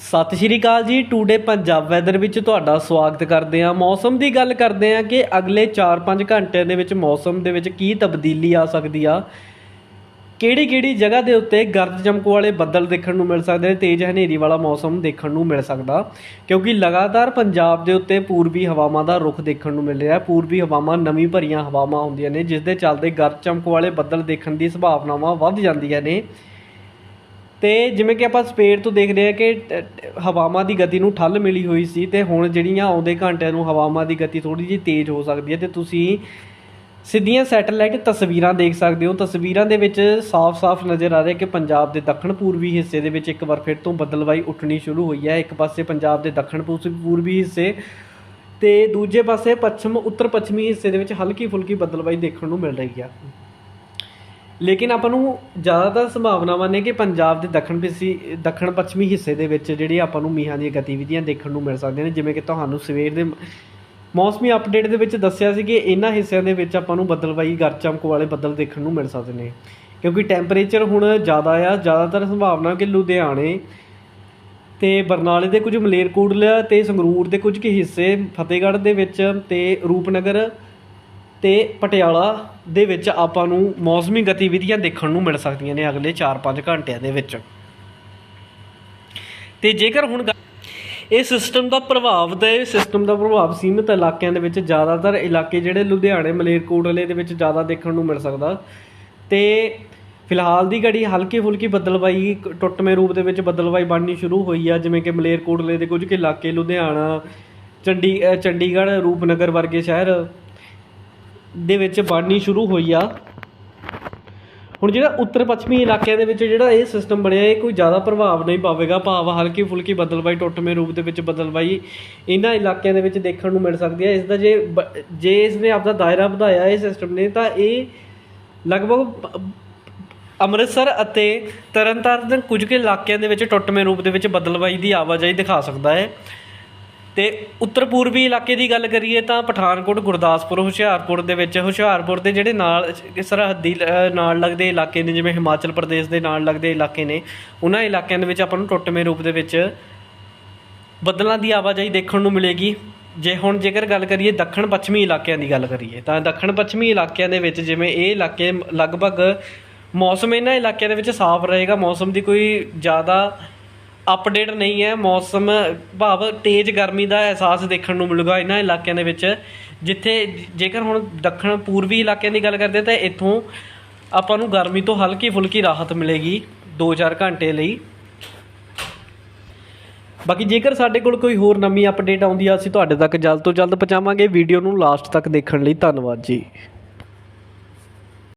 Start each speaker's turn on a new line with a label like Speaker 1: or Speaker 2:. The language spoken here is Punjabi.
Speaker 1: ਸਤਿ ਸ਼੍ਰੀ ਅਕਾਲ ਜੀ, ਟੂਡੇ ਪੰਜਾਬ ਵੈਦਰ ਵਿੱਚ ਤੁਹਾਡਾ ਸਵਾਗਤ ਕਰਦੇ ਹਾਂ। ਮੌਸਮ ਦੀ ਗੱਲ ਕਰਦੇ ਹਾਂ ਕਿ ਅਗਲੇ 4-5 ਘੰਟਿਆਂ ਦੇ ਵਿੱਚ ਮੌਸਮ ਦੇ ਵਿੱਚ ਕੀ ਤਬਦੀਲੀ ਆ ਸਕਦੀ ਆ। ਕਿਹੜੀ ਕਿਹੜੀ ਜਗ੍ਹਾ ਦੇ ਉੱਤੇ ਗਰਜ ਚਮਕ ਵਾਲੇ ਬੱਦਲ ਦੇਖਣ ਨੂੰ ਮਿਲ ਸਕਦੇ ਨੇ, ਤੇਜ਼ ਹਨੇਰੀ ਵਾਲਾ ਮੌਸਮ ਦੇਖਣ ਨੂੰ ਮਿਲ ਸਕਦਾ। ਕਿਉਂਕਿ ਲਗਾਤਾਰ ਪੰਜਾਬ ਦੇ ਉੱਤੇ ਪੂਰਬੀ ਹਵਾਵਾਂ ਦਾ ਰੁਖ ਦੇਖਣ ਨੂੰ ਮਿਲ ਰਿਹਾ। ਪੂਰਬੀ ਹਵਾਵਾਂ ਨਵੀਂ ਭਰੀਆਂ ਹਵਾਵਾਂ ਹੁੰਦੀਆਂ ਨੇ, ਜਿਸ ਦੇ ਚੱਲਦੇ ਗਰਜ ਚਮਕ ਵਾਲੇ ਬੱਦਲ ਦੇਖਣ ਦੀ ਸੰਭਾਵਨਾਵਾਂ ਵੱਧ ਜਾਂਦੀਆਂ ਨੇ। ਅਤੇ ਜਿਵੇਂ ਕਿ ਆਪਾਂ ਸਪੇਡ ਤੋਂ ਦੇਖਦੇ ਹਾਂ ਕਿ ਟ- ਹਵਾਵਾਂ ਦੀ ਗਤੀ ਨੂੰ ਠੱਲ ਮਿਲੀ ਹੋਈ ਸੀ ਅਤੇ ਹੁਣ ਜਿਹੜੀਆਂ ਆਉਂਦੇ ਘੰਟਿਆਂ ਨੂੰ ਹਵਾਵਾਂ ਦੀ ਗਤੀ ਥੋੜ੍ਹੀ ਜਿਹੀ ਤੇਜ਼ ਹੋ ਸਕਦੀ ਹੈ ਅਤੇ ਤੁਸੀਂ ਸਿੱਧੀਆਂ ਸੈਟੇਲਾਈਟ ਤਸਵੀਰਾਂ ਦੇਖ ਸਕਦੇ ਹੋ। ਤਸਵੀਰਾਂ ਦੇ ਵਿੱਚ ਸਾਫ਼-ਸਾਫ਼ ਨਜ਼ਰ ਆ ਰਿਹਾ ਕਿ ਪੰਜਾਬ ਦੇ ਦੱਖਣ ਪੂਰਬੀ ਹਿੱਸੇ ਦੇ ਵਿੱਚ ਇੱਕ ਵਾਰ ਫਿਰ ਤੋਂ ਬੱਦਲਵਾਈ ਉੱਠਣੀ ਸ਼ੁਰੂ ਹੋਈ ਹੈ। ਇੱਕ ਪਾਸੇ ਪੰਜਾਬ ਦੇ ਦੱਖਣ ਪੂਸ- ਪੂਰਬੀ ਹਿੱਸੇ ਤੇ ਦੂਜੇ ਪਾਸੇ ਪੱਛਮ ਉੱਤਰ ਪੱਛਮੀ ਹਿੱਸੇ ਦੇ ਵਿੱਚ ਹਲਕੀ ਫੁਲਕੀ ਬੱਦਲਵਾਈ ਦੇਖਣ ਨੂੰ ਮਿਲ ਰਹੀ ਹੈ ਲੇਕਿਨ ਆਪਾਂ ਨੂੰ ਜ਼ਿਆਦਾਤਰ ਸੰਭਾਵਨਾਵਾਂ ਨੇ ਕਿ ਪੰਜਾਬ ਦੇ ਦੱਖਣ ਪਿੱਛੀ ਦੱਖਣ ਪੱਛਮੀ ਹਿੱਸੇ ਦੇ ਵਿੱਚ ਜਿਹੜੇ ਆਪਾਂ ਨੂੰ ਮੀਂਹਾਂ ਦੀਆਂ ਗਤੀਵਿਧੀਆਂ ਦੇਖਣ ਨੂੰ ਮਿਲ ਸਕਦੀਆਂ ਨੇ, ਜਿਵੇਂ ਕਿ ਤੁਹਾਨੂੰ ਸਵੇਰ ਦੇ ਮੌਸਮੀ ਅਪਡੇਟ ਦੇ ਵਿੱਚ ਦੱਸਿਆ ਸੀ ਕਿ ਇਹਨਾਂ ਹਿੱਸਿਆਂ ਦੇ ਵਿੱਚ ਆਪਾਂ ਨੂੰ ਬੱਦਲਵਾਈ, ਗਰਜ ਚਮਕ ਵਾਲੇ ਬੱਦਲ ਦੇਖਣ ਨੂੰ ਮਿਲ ਸਕਦੇ ਨੇ। ਕਿਉਂਕਿ ਟੈਂਪਰੇਚਰ ਹੁਣ ਜ਼ਿਆਦਾ ਆ, ਜ਼ਿਆਦਾਤਰ ਸੰਭਾਵਨਾ ਕਿ ਲੁਧਿਆਣੇ ਤੇ ਬਰਨਾਲੇ ਦੇ ਕੁਝ ਮਲੇਰਕੋਟਲਾ ਤੇ ਸੰਗਰੂਰ ਦੇ ਕੁਝ ਕੁ ਹਿੱਸੇ, ਫਤਿਹਗੜ੍ਹ ਦੇ ਵਿੱਚ ਤੇ ਰੂਪਨਗਰ ਤੇ ਪਟਿਆਲਾ ਦੇ ਵਿੱਚ ਆਪਾਂ ਨੂੰ ਮੌਸਮੀ ਗਤੀਵਿਧੀਆਂ ਦੇਖਣ ਨੂੰ ਮਿਲ ਸਕਦੀਆਂ ਨੇ ਅਗਲੇ 4-5 ਘੰਟਿਆਂ ਦੇ ਵਿੱਚ। ਤੇ ਜੇਕਰ ਹੁਣ ਗੱਲ- ਇਹ ਸਿਸਟਮ ਦਾ ਪ੍ਰਭਾਵ ਤੇ ਸਿਸਟਮ ਦਾ ਪ੍ਰਭਾਵ ਸੀਮਿਤ ਇਲਾਕਿਆਂ ਦੇ ਵਿੱਚ ਜ਼ਿਆਦਾਤਰ ਇਲਾਕੇ ਜਿਹੜੇ ਲੁਧਿਆਣੇ, ਮਲੇਰਕੋਟਲੇ ਦੇ ਵਿੱਚ ਜ਼ਿਆਦਾ ਦੇਖਣ ਨੂੰ ਮਿਲ ਸਕਦਾ। ਤੇ ਫਿਲਹਾਲ ਦੀ ਘੜੀ ਹਲਕੀ ਫੁਲਕੀ ਬੱਦਲਵਾਈ, ਟੁੱਟਵੇਂ ਰੂਪ ਦੇ ਵਿੱਚ ਬੱਦਲਵਾਈ ਬਣਨੀ ਸ਼ੁਰੂ ਹੋਈ ਆ, ਜਿਵੇਂ ਕਿ ਮਲੇਰਕੋਟਲੇ ਦੇ ਕੁਝ ਕੁ ਇਲਾਕੇ, ਲੁਧਿਆਣਾ, ਚੰਡੀ ਚੰਡੀਗੜ੍ਹ, ਰੂਪਨਗਰ ਵਰਗੇ ਸ਼ਹਿਰ ਦੇ ਵਿੱਚ ਬਣਨੀ ਸ਼ੁਰੂ ਹੋਈ ਆ। ਹੁਣ ਜਿਹੜਾ ਉੱਤਰ ਪੱਛਮੀ ਇਲਾਕਿਆਂ ਦੇ ਵਿੱਚ ਜਿਹੜਾ ਇਹ ਸਿਸਟਮ ਬਣਿਆ, ਇਹ ਕੋਈ ਜ਼ਿਆਦਾ ਪ੍ਰਭਾਵ ਨਹੀਂ ਪਾਵੇਗਾ। ਭਾਵ ਹਲਕੀ ਫੁਲਕੀ ਬਦਲਵਾਈ, ਟੁੱਟਵੇਂ ਰੂਪ ਦੇ ਵਿੱਚ ਬਦਲਵਾਈ ਇਹਨਾਂ ਇਲਾਕਿਆਂ ਦੇ ਵਿੱਚ ਦੇਖਣ ਨੂੰ ਮਿਲ ਸਕਦੀ ਹੈ ਇਸ ਦਾ ਜੇ ਜੇ ਇਸ ਨੇ ਆਪਦਾ ਦਾਇਰਾ ਵਧਾਇਆ ਇਹ ਸਿਸਟਮ ਨੇ, ਤਾਂ ਇਹ ਲਗਭਗ ਅੰਮ੍ਰਿਤਸਰ ਅਤੇ ਤਰਨਤਾਰਨ ਕੁਝ ਕੁ ਇਲਾਕਿਆਂ ਦੇ ਵਿੱਚ ਟੁੱਟਵੇਂ ਰੂਪ ਦੇ ਵਿੱਚ ਬਦਲਵਾਈ ਦੀ ਆਵਾਜਾਈ ਦਿਖਾ ਸਕਦਾ ਹੈ। ਅਤੇ ਉੱਤਰ ਪੂਰਬੀ ਇਲਾਕੇ ਦੀ ਗੱਲ ਕਰੀਏ ਤਾਂ ਪਠਾਨਕੋਟ ਗੁਰਦਾਸਪੁਰ ਹੁਸ਼ਿਆਰਪੁਰ ਦੇ ਵਿੱਚ ਹੁਸ਼ਿਆਰਪੁਰ ਦੇ ਜਿਹੜੇ ਨਾਲ ਸਰਹੱਦੀ ਅ, ਨਾਲ ਲੱਗਦੇ ਇਲਾਕੇ ਨੇ ਜਿਵੇਂ ਹਿਮਾਚਲ ਪ੍ਰਦੇਸ਼ ਦੇ ਨਾਲ ਲੱਗਦੇ ਇਲਾਕੇ ਨੇ ਉਹਨਾਂ ਇਲਾਕਿਆਂ ਦੇ ਵਿੱਚ ਆਪਾਂ ਨੂੰ ਟੁੱਟਵੇਂ ਰੂਪ ਦੇ ਵਿੱਚ ਬੱਦਲਾਂ ਦੀ ਆਵਾਜਾਈ ਦੇਖਣ ਨੂੰ ਮਿਲੇਗੀ। ਜੇ ਹੁਣ ਜੇਕਰ ਗੱਲ ਕਰੀਏ ਦੱਖਣ ਪੱਛਮੀ ਇਲਾਕਿਆਂ ਦੀ ਗੱਲ ਕਰੀਏ ਤਾਂ ਦੱਖਣ ਪੱਛਮੀ ਇਲਾਕਿਆਂ ਦੇ ਵਿੱਚ ਜਿਵੇਂ ਇਹ ਇਲਾਕੇ ਲਗਭਗ ਮੌਸਮ ਇਹਨਾਂ ਇਲਾਕਿਆਂ ਦੇ ਵਿੱਚ ਸਾਫ਼ ਰਹੇਗਾ ਮੌਸਮ ਦੀ ਕੋਈ ਜ਼ਿਆਦਾ ਅਪਡੇਟ ਨਹੀਂ ਹੈ, ਮੌਸਮ, ਭਾਵ ਤੇਜ਼ ਗਰਮੀ ਦਾ ਅਹਿਸਾਸ ਦੇਖਣ ਨੂੰ ਮਿਲੂਗਾ ਇਹਨਾਂ ਇਲਾਕਿਆਂ ਦੇ ਵਿੱਚ। ਜਿੱਥੇ ਜੇਕਰ ਹੁਣ ਦੱਖਣ ਪੂਰਬੀ ਇਲਾਕਿਆਂ ਦੀ ਗੱਲ ਕਰਦੇ ਤਾਂ ਇੱਥੋਂ ਆਪਾਂ ਨੂੰ ਗਰਮੀ ਤੋਂ ਹਲਕੀ ਫੁਲਕੀ ਰਾਹਤ ਮਿਲੇਗੀ 2-4 ਘੰਟੇ ਲਈ। ਬਾਕੀ ਜੇਕਰ ਸਾਡੇ ਕੋਲ ਕੋਈ ਹੋਰ ਨਵੀਂ ਅਪਡੇਟ ਆਉਂਦੀ ਆ, ਅਸੀਂ ਤੁਹਾਡੇ ਤੱਕ ਜਲਦ ਤੋਂ ਜਲਦ ਪਹੁੰਚਾਵਾਂਗੇ। ਵੀਡੀਓ ਨੂੰ ਲਾਸਟ ਤੱਕ ਦੇਖਣ ਲਈ ਧੰਨਵਾਦ ਜੀ।